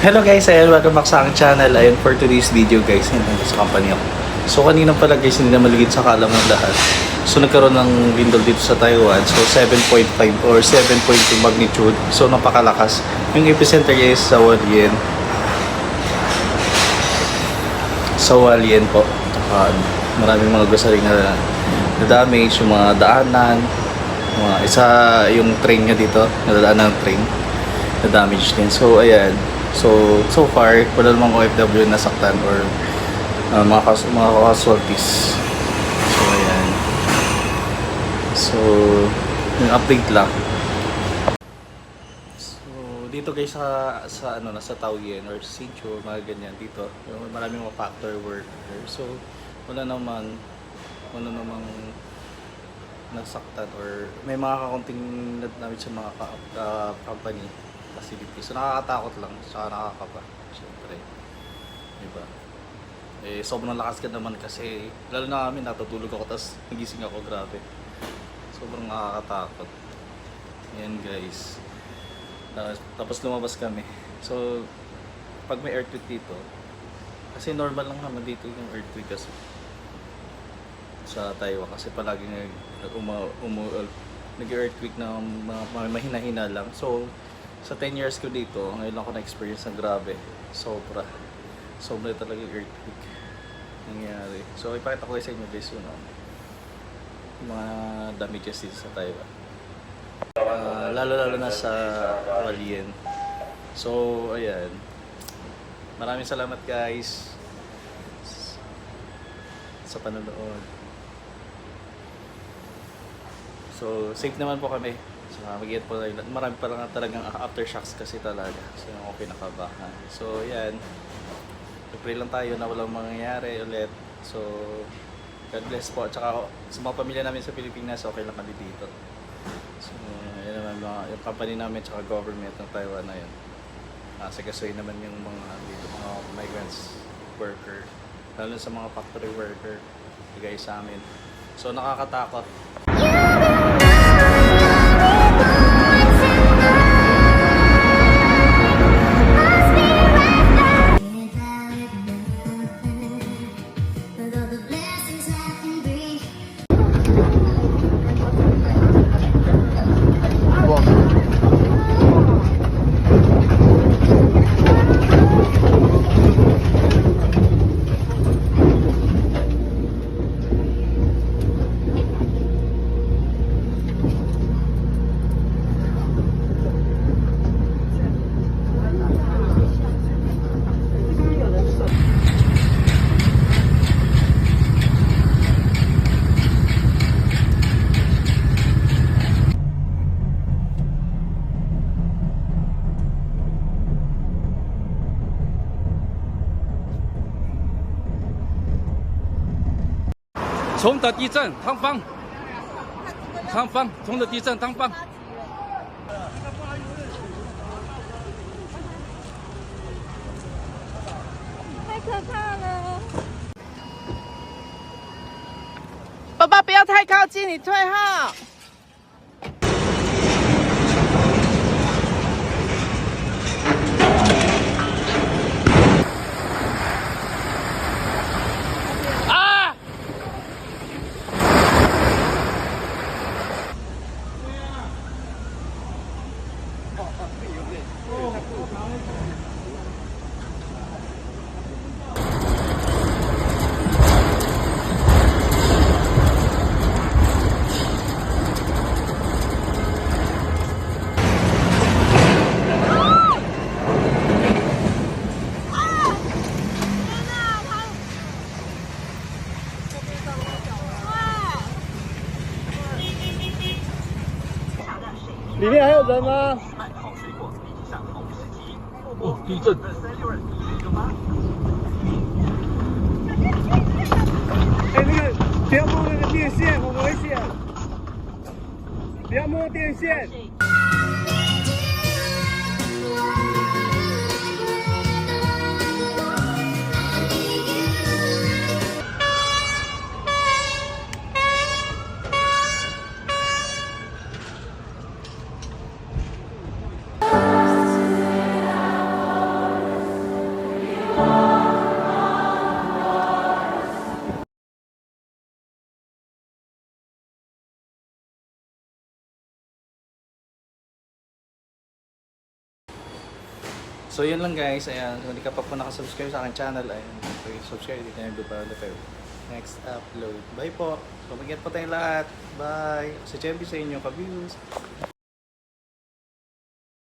Hello guys, ayan, welcome back sa aking channel. Ayun, for today's video guys, nandun sa company ako. So kanina pala guys, hindi na maligid sa kalam ng lahat. So nagkaroon ng lindol dito sa Taiwan. So 7.5 or 7.2 magnitude. So napakalakas. Yung epicenter guys sa Hualien. Sa Hualien po. Ano, maraming mga grocery na na-damage, yung mga daanan, mga isa yung train niya dito, nadadaan ng train na damage din. So, ayan. So, so far, wala namang OFW na nasaktan or uh, mga, kas- mga casualties. So, ayan. So, yung update lang. So, dito guys sa, sa ano, nasa Taoyuan or Sincho, mga ganyan dito. Maraming mga factory worker. So, wala naman, wala namang nasaktan or may mga kakunting namin sa mga ka- ka- company facility. So nakakatakot lang, saka nakakapa. Siyempre. Diba? Eh, sobrang lakas ka naman kasi, lalo na kami, natutulog ako, tapos nagising ako, grabe. Sobrang nakakatakot. Yan guys. Tapos, tapos lumabas kami. So, pag may earthquake dito, kasi normal lang naman dito yung earthquake kasi sa Taiwan kasi palagi nag uma, umu, nag-earthquake na mga mahina-hina lang. So, sa 10 years ko dito, ngayon ako na-experience ng grabe. Sobra. Sobra talaga yung earthquake nangyari. So, ipakita ko sa inyo guys yun. ah, yung mga damages dito sa Taiwan. Ah, lalo-lalo na sa Hualien. So, ayan. Maraming salamat guys sa panonood. So, safe naman po kami. So, mag po tayo. Marami pa lang talagang aftershocks kasi talaga. So, yung ako pinakabahan. So, yan. Pray lang tayo na walang mangyayari ulit. So, God bless po. Tsaka sa mga pamilya namin sa Pilipinas, okay lang kami dito. So, yan naman mga, yung company namin tsaka government ng Taiwan na yun. Uh, sigasuhin naman yung mga dito, mga migrants worker. Lalo sa mga factory worker. Bigay sa amin. So, nakakatakot. 冲的地震，汤方，汤方，冲的地震，汤方。”太可怕了！宝宝不要太靠近，你退后。里面还有人吗？哦，地震！哎，那个不要摸那个电线，很危险。不要摸电线。So yun lang guys, ayan, kung hindi ka pa po nakasubscribe sa aking channel, ayan, subscribe dito yung pa tayo. Next upload. Bye po. So po tayong lahat. Bye. Si Chevy sa inyo, ka-views.